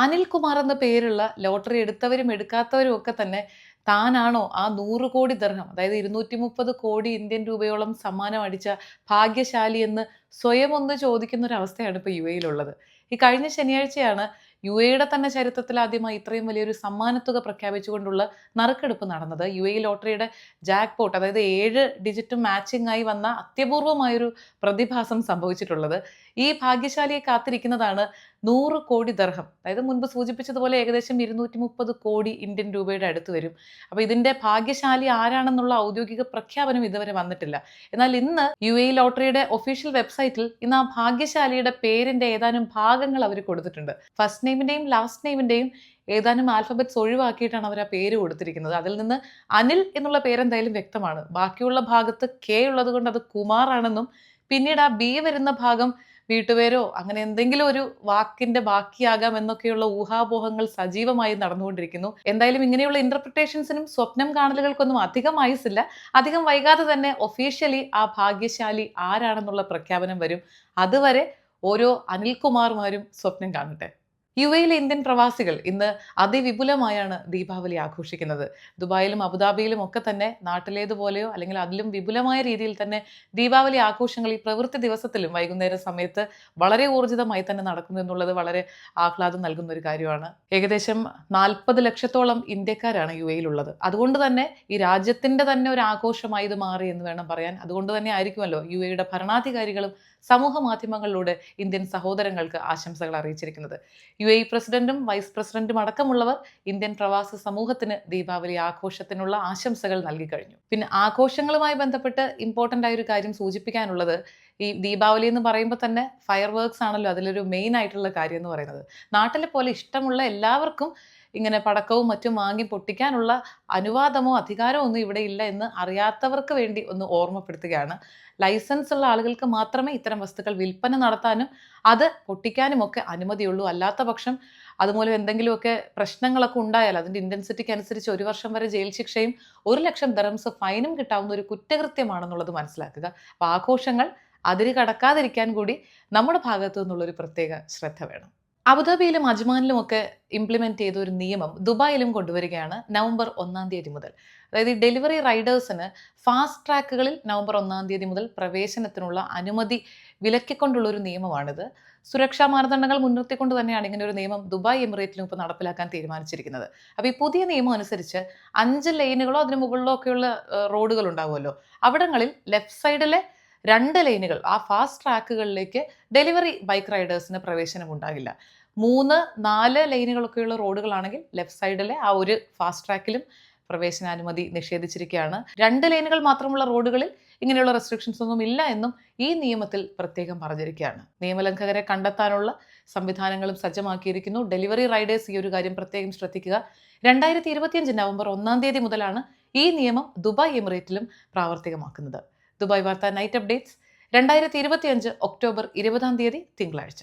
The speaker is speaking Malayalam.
അനിൽകുമാർ എന്ന പേരുള്ള ലോട്ടറി എടുത്തവരും എടുക്കാത്തവരും ഒക്കെ തന്നെ താനാണോ ആ നൂറ് കോടി ദർഹം അതായത് ഇരുന്നൂറ്റി മുപ്പത് കോടി ഇന്ത്യൻ രൂപയോളം സമ്മാനം അടിച്ച ഭാഗ്യശാലി എന്ന് സ്വയം ഒന്ന് ചോദിക്കുന്ന ഒരു അവസ്ഥയാണ് ഇപ്പോൾ യു എയിലുള്ളത് ഈ കഴിഞ്ഞ ശനിയാഴ്ചയാണ് യു എയുടെ തന്നെ ചരിത്രത്തിൽ ആദ്യമായി ഇത്രയും വലിയൊരു സമ്മാനത്തുക പ്രഖ്യാപിച്ചുകൊണ്ടുള്ള നറുക്കെടുപ്പ് നടന്നത്. യു എ ലോട്ടറിയുടെ ജാക്ക് പോട്ട് അതായത് ഏഴ് ഡിജിറ്റ് മാച്ചിങ് ആയി വന്ന അത്യപൂർവമായൊരു പ്രതിഭാസം സംഭവിച്ചിട്ടുള്ളത്. ഈ ഭാഗ്യശാലിയെ കാത്തിരിക്കുന്നതാണ് നൂറ് കോടി ദർഹം. അതായത് മുൻപ് സൂചിപ്പിച്ചതുപോലെ ഏകദേശം ഇരുന്നൂറ്റി മുപ്പത് കോടി ഇന്ത്യൻ രൂപയുടെ അടുത്ത് വരും. അപ്പോൾ ഇതിന്റെ ഭാഗ്യശാലി ആരാണെന്നുള്ള ഔദ്യോഗിക പ്രഖ്യാപനം ഇതുവരെ വന്നിട്ടില്ല. എന്നാൽ ഇന്ന് യു എ ലോട്ടറിയുടെ ഒഫീഷ്യൽ വെബ്സൈറ്റിൽ ഇന്ന് ആ ഭാഗ്യശാലിയുടെ പേരിന്റെ ഏതാനും ഭാഗങ്ങൾ അവർ കൊടുത്തിട്ടുണ്ട്. ഫസ്റ്റ് നെയിമിന്റെയും ലാസ്റ്റ് നെയിമിന്റെയും ഏതാനും ആൽഫബറ്റ്സ് ഒഴിവാക്കിയിട്ടാണ് അവർ ആ പേര് കൊടുത്തിരിക്കുന്നത്. അതിൽ നിന്ന് അനിൽ എന്നുള്ള പേരെന്തായാലും വ്യക്തമാണ്. ബാക്കിയുള്ള ഭാഗത്ത് കെ ഉള്ളത് കൊണ്ട് അത് കുമാറാണെന്നും പിന്നീട് ആ ബി വരുന്ന ഭാഗം വീട്ടുപേരോ അങ്ങനെ എന്തെങ്കിലും ഒരു വാക്കിന്റെ ബാക്കിയാകാം എന്നൊക്കെയുള്ള ഊഹാപോഹങ്ങൾ സജീവമായി നടന്നുകൊണ്ടിരിക്കുന്നു. എന്തായാലും ഇങ്ങനെയുള്ള ഇന്റർപ്രിട്ടേഷൻസിനും സ്വപ്നം കാണലുകൾക്കൊന്നും അധികം ആയുസില്ല അധികം വൈകാതെ തന്നെ ഒഫീഷ്യലി ആ ഭാഗ്യശാലി ആരാണെന്നുള്ള പ്രഖ്യാപനം വരും. അതുവരെ ഓരോ അനിൽകുമാർമാരും സ്വപ്നം കാണട്ടെ. യു എയിലെ ഇന്ത്യൻ പ്രവാസികൾ ഇന്ന് അതിവിപുലമായാണ് ദീപാവലി ആഘോഷിക്കുന്നത്. ദുബായിലും അബുദാബിയിലും ഒക്കെ തന്നെ നാട്ടിലേതുപോലെയോ അല്ലെങ്കിൽ അതിലും വിപുലമായ രീതിയിൽ തന്നെ ദീപാവലി ആഘോഷങ്ങൾ ഈ പ്രവൃത്തി ദിവസത്തിലും വൈകുന്നേര സമയത്ത് വളരെ ഊർജിതമായി തന്നെ നടക്കുന്നു എന്നുള്ളത് വളരെ ആഹ്ലാദം നൽകുന്ന ഒരു കാര്യമാണ്. ഏകദേശം നാൽപ്പത് ലക്ഷത്തോളം ഇന്ത്യക്കാരാണ് യു എയിലുള്ളത് അതുകൊണ്ട് തന്നെ ഈ രാജ്യത്തിന്റെ തന്നെ ഒരു ആഘോഷമായി ഇത് മാറി എന്ന് വേണം പറയാൻ. അതുകൊണ്ട് തന്നെ ആയിരിക്കുമല്ലോ യു എയുടെ ഭരണാധികാരികളും സമൂഹ മാധ്യമങ്ങളിലൂടെ ഇന്ത്യൻ സഹോദരങ്ങൾക്ക് ആശംസകൾ അറിയിച്ചിരിക്കുന്നത്. യു എ പ്രസിഡന്റും വൈസ് പ്രസിഡന്റും അടക്കമുള്ളവർ ഇന്ത്യൻ പ്രവാസി സമൂഹത്തിന് ദീപാവലി ആഘോഷത്തിനുള്ള ആശംസകൾ നൽകി കഴിഞ്ഞു. പിന്നെ ആഘോഷങ്ങളുമായി ബന്ധപ്പെട്ട് ഇമ്പോർട്ടന്റ് ആയ ഒരു കാര്യം സൂചിപ്പിക്കാനുള്ളത് ഈ ദീപാവലി എന്ന് പറയുമ്പോൾ തന്നെ ഫയർ വർക്ക്സ് ആണല്ലോ അതിലൊരു മെയിൻ ആയിട്ടുള്ള കാര്യം എന്ന് പറയുന്നത്. നാട്ടിലെ പോലെ ഇഷ്ടമുള്ള എല്ലാവർക്കും ഇങ്ങനെ പടക്കവും മറ്റും വാങ്ങി പൊട്ടിക്കാനുള്ള അനുവാദമോ അധികാരമോ ഒന്നും ഇവിടെ ഇല്ല എന്ന് അറിയാത്തവർക്ക് വേണ്ടി ഒന്ന് ഓർമ്മപ്പെടുത്തുകയാണ്. ലൈസൻസ് ഉള്ള ആളുകൾക്ക് മാത്രമേ ഇത്തരം വസ്തുക്കൾ വിൽപ്പന നടത്താനും അത് പൊട്ടിക്കാനും ഒക്കെ അനുമതിയുള്ളൂ. അല്ലാത്ത പക്ഷം അതുമൂലം എന്തെങ്കിലുമൊക്കെ പ്രശ്നങ്ങളൊക്കെ ഉണ്ടായാൽ അതിന്റെ ഇന്റൻസിറ്റിക്ക് അനുസരിച്ച് ഒരു വർഷം വരെ ജയിൽ ശിക്ഷയും ഒരു ലക്ഷം ദറംസ് ഫൈനും കിട്ടാവുന്ന ഒരു കുറ്റകൃത്യമാണെന്നുള്ളത് മനസ്സിലാക്കുക. അപ്പോൾ ആഘോഷങ്ങൾ അതിര് കടക്കാതിരിക്കാൻ കൂടി നമ്മുടെ ഭാഗത്തു നിന്നുള്ളൊരു പ്രത്യേക ശ്രദ്ധ വേണം. അബുദാബിയിലും അജ്മാനിലും ഒക്കെ ഇംപ്ലിമെന്റ് ചെയ്ത ഒരു നിയമം ദുബായിലും കൊണ്ടുവരികയാണ് നവംബർ ഒന്നാം തീയതി മുതൽ. അതായത് ഡെലിവറി റൈഡേഴ്സിന് ഫാസ്റ്റ് ട്രാക്കുകളിൽ നവംബർ ഒന്നാം തീയതി മുതൽ പ്രവേശനത്തിനുള്ള അനുമതി വിലക്കിക്കൊണ്ടുള്ള ഒരു നിയമമാണിത്. സുരക്ഷാ മാനദണ്ഡങ്ങൾ മുൻനിർത്തിക്കൊണ്ട് തന്നെയാണ് ഇങ്ങനെ ഒരു നിയമം ദുബായ് എമിറേറ്റിലും ഇപ്പോൾ നടപ്പിലാക്കാൻ തീരുമാനിച്ചിരിക്കുന്നത്. അപ്പോൾ ഈ പുതിയ നിയമം അനുസരിച്ച് അഞ്ച് ലൈനുകളോ അതിന് മുകളിലോ ഒക്കെയുള്ള റോഡുകൾ ഉണ്ടാവുമല്ലോ. അവിടങ്ങളിൽ ലെഫ്റ്റ് സൈഡിലെ രണ്ട് ലൈനുകൾ ആ ഫാസ്റ്റ് ട്രാക്കുകളിലേക്ക് ഡെലിവറി ബൈക്ക് റൈഡേഴ്സിന് പ്രവേശനം ഉണ്ടാകില്ല മൂന്ന് നാല് ലൈനുകളൊക്കെയുള്ള റോഡുകളാണെങ്കിൽ ലെഫ്റ്റ് സൈഡിലെ ആ ഒരു ഫാസ്റ്റ് ട്രാക്കിലും പ്രവേശനാനുമതി നിഷേധിച്ചിരിക്കുകയാണ്. രണ്ട് ലൈനുകൾ മാത്രമുള്ള റോഡുകളിൽ ഇങ്ങനെയുള്ള റെസ്ട്രിക്ഷൻസ് ഒന്നും ഇല്ല എന്നും ഈ നിയമത്തിൽ പ്രത്യേകം പറഞ്ഞിരിക്കുകയാണ്. നിയമലംഘകരെ കണ്ടെത്താനുള്ള സംവിധാനങ്ങളും സജ്ജമാക്കിയിരിക്കുന്നു. ഡെലിവറി റൈഡേഴ്സ് ഈ ഒരു കാര്യം പ്രത്യേകം ശ്രദ്ധിക്കുക. രണ്ടായിരത്തി ഇരുപത്തിയഞ്ച് നവംബർ ഒന്നാം തീയതി മുതലാണ് ഈ നിയമം ദുബായ് എമിറേറ്റിലും പ്രാവർത്തികമാക്കുന്നത്. ദുബായ് വാർത്ത നൈറ്റ് അപ്ഡേറ്റ്സ്. രണ്ടായിരത്തി ഇരുപത്തിയഞ്ച് ഒക്ടോബർ ഇരുപതാം തീയതി തിങ്കളാഴ്ച.